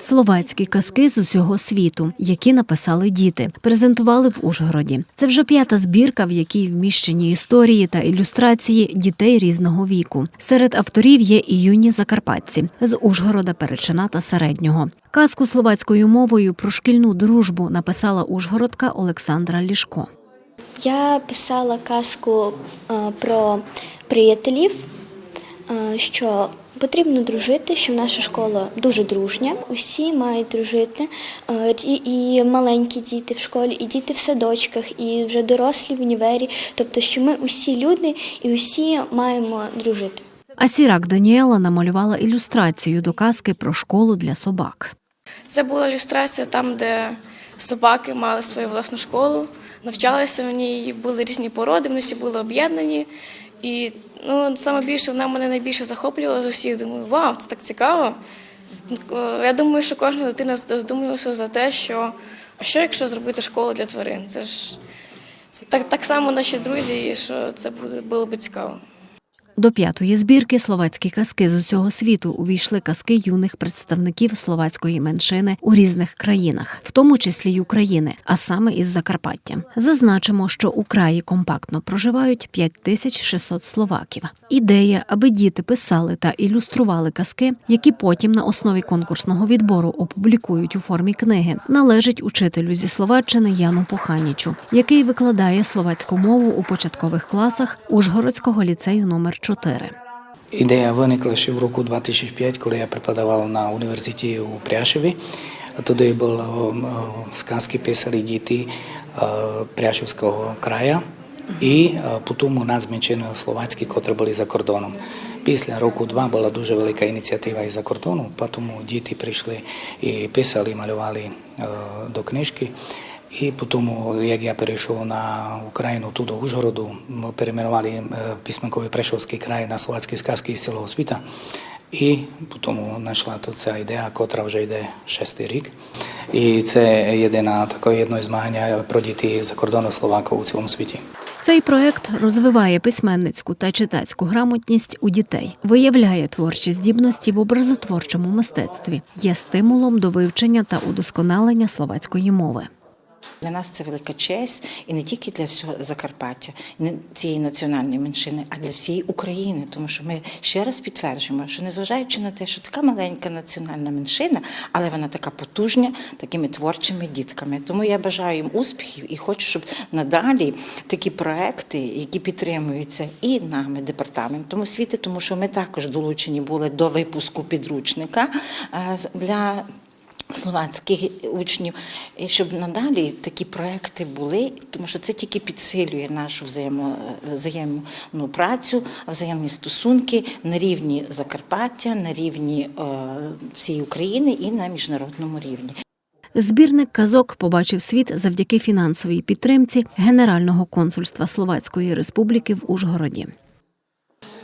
Словацькі казки з усього світу, які написали діти, презентували в Ужгороді. Це вже п'ята збірка, в якій вміщені історії та ілюстрації дітей різного віку. Серед авторів є і юні закарпатці з Ужгорода, Перечина та Середнього. Казку словацькою мовою про шкільну дружбу написала ужгородка Олександра Лішко. Я писала казку е, про приятелів, е, що потрібно дружити, що наша школа дуже дружня. Усі мають дружити, е, і, і маленькі діти в школі, і діти в садочках, і вже дорослі в універі. Тобто, що ми усі люди і усі маємо дружити. А сірак Даніела намалювала ілюстрацію до казки про школу для собак. Це була ілюстрація там, де собаки мали свою власну школу, навчалися в ній, були різні породи, вони всі були об'єднані. І ну, саме більше вона мене найбільше захоплювала з усіх. Думаю, вау, це так цікаво. Я думаю, що кожна дитина задумується за те, що а що якщо зробити школу для тварин? Це ж так, так само наші друзі, що це було б цікаво. До п'ятої збірки словацькі казки з усього світу увійшли казки юних представників словацької меншини у різних країнах, в тому числі й України, а саме із Закарпаття. Зазначимо, що у краї компактно проживають 5600 словаків. Ідея, аби діти писали та ілюстрували казки, які потім на основі конкурсного відбору опублікують у формі книги, належить учителю зі Словаччини Яну Пуханічу, який викладає словацьку мову у початкових класах Ужгородського ліцею номер 4. Ідея виникла ще в року 2005, коли я преподавав на університеті у Пряшеві. Туди були сказки писали діти е, Пряшевського краю. І е, потім у нас меншиною словацькі, котрі були за кордоном. Після року два була дуже велика ініціатива із за кордону, тому діти прийшли і писали, і малювали е, до книжки. І потім, як я перейшов на Україну, тут до Ужгороду, ми перейменували е, письменковий Прешовський край на словацькі сказки із цілого світу. І потім знайшла тут ця ідея, котра вже йде шестий рік. І це єдина таке змагання про дітей кордону Словаків у цілому світі. Цей проект розвиває письменницьку та читацьку грамотність у дітей, виявляє творчі здібності в образотворчому мистецтві, є стимулом до вивчення та удосконалення словацької мови. Для нас це велика честь і не тільки для всього Закарпаття, не цієї національної меншини, а для всієї України. Тому що ми ще раз підтверджуємо, що незважаючи на те, що така маленька національна меншина, але вона така потужня такими творчими дітками. Тому я бажаю їм успіхів і хочу, щоб надалі такі проекти, які підтримуються і нами, департаментом освіти, тому що ми також долучені були до випуску підручника е, для словацьких учнів, і щоб надалі такі проекти були, тому що це тільки підсилює нашу взаємо, взаємну працю, взаємні стосунки на рівні Закарпаття, на рівні е, всієї України і на міжнародному рівні. Збірник казок побачив світ завдяки фінансовій підтримці Генерального консульства Словацької Республіки в Ужгороді.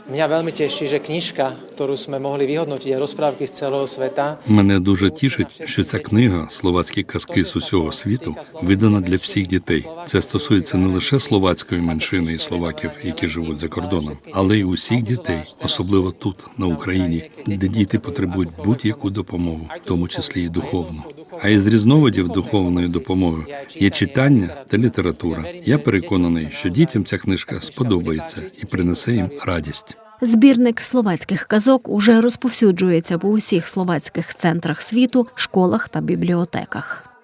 Mňa veľmi teší, že knižka, ktorú sme mohli vyhodnotiť a rozprávky z celého sveta, Мене дуже тішить, що ця книга Словацькі казки з усього світу видана для всіх дітей. Це стосується не лише словацької меншини і словаків, які живуть за кордоном, але й усіх дітей, особливо тут, на Україні, де діти потребують будь-яку допомогу, в тому числі і духовну. А із різновидів духовної допомоги є читання та література. Я переконаний, що дітям ця книжка сподобається і принесе їм радість. Збірник словацьких казок уже розповсюджується по усіх словацьких центрах світу, школах та бібліотеках.